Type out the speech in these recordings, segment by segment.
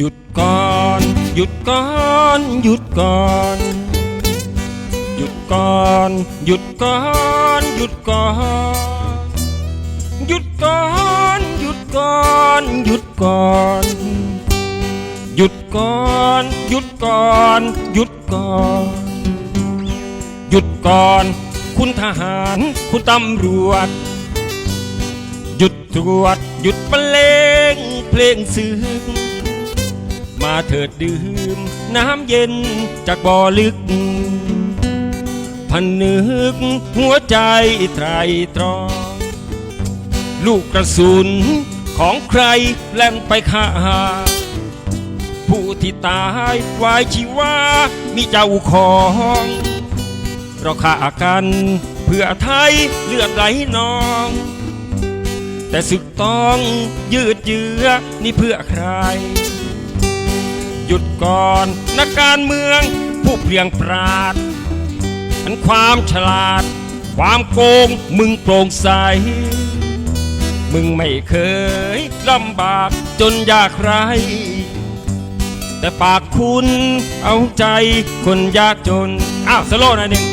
หยุดก่อน หยุดก่อน หยุดก่อน หยุดก่อน หยุดก่อน หยุดก่อน หยุดก่อน หยุดก่อน หยุดก่อน หยุดก่อน หยุดก่อน หยุดก่อน หยุดก่อน คุณทหาร คุณตำรวจ หยุดตรวจ หยุดบรรเลงเพลงซึ้ง มาเถิดดื่ม น้ำเย็นจากบ่อลึก พันนึกหัวใจไตรตรอง ลูกกระสุนของใครแล่นไปฆ่าผู้ที่ตายวายชีวามีเจ้าของ เราฆ่ากันเพื่อไทยเลือดไหลนอง แต่ศึกต้องยืดเยื้อนี่เพื่อใคร หยุดก่อนนักการเมือง ผู้เปลี่ยงปราดอันความฉลาด ความโกงมึงโปร่งใส มึงไม่เคยลำบากจนยากไร แต่ปากคุณเอาใจคนยากจน อ้าวสโลหน่อยหนึ่ง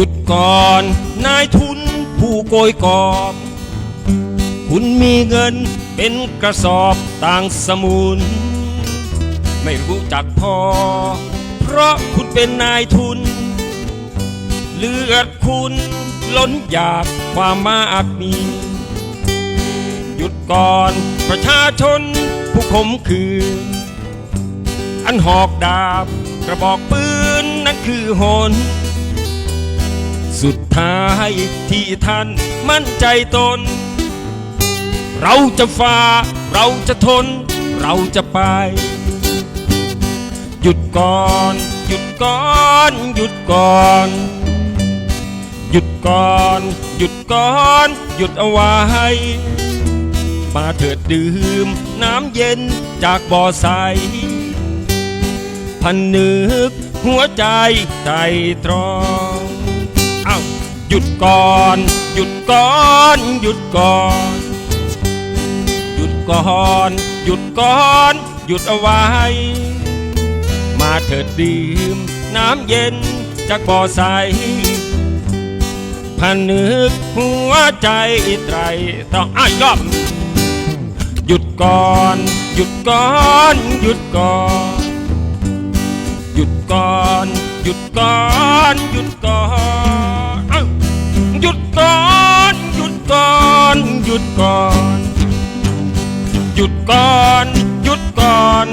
หยุดก่อนนายทุนผู้โกยกอบ คุณมีเงินเป็นกระสอบต่างสมุน ไม่รู้จักพอ เพราะคุณเป็นนายทุน เลือดคุณล้นอยากความมากมี หยุดก่อนประชาชนผู้ขมขืน อันหอกดาบกระบอกปืนนั่นคือหน สุดท้ายที่ท่านมั่นใจตน เราจะฝ่า เราจะทน เราจะไป หยุดก่อน หยุดก่อน หยุดก่อน หยุดก่อน หยุดก่อน หยุดเอาไว้ มาเถิดดื่ม น้ำเย็นจากบ่อใส พันนึกหัวใจไตรตรอง หยุดก่อน หยุดก่อน หยุดก่อน หยุดก่อน หยุดก่อน หยุดเอาไว้ มาเถิดดื่มน้ำเย็นจากบ่อใสพนึกหัวใจไตรต้องอ้ายรอบหยุดก่อน หยุดก่อน หยุดก่อน หยุดก่อน หยุดก่อน หยุดก่อน หยุดก่อน หยุดก่อน หยุดก่อน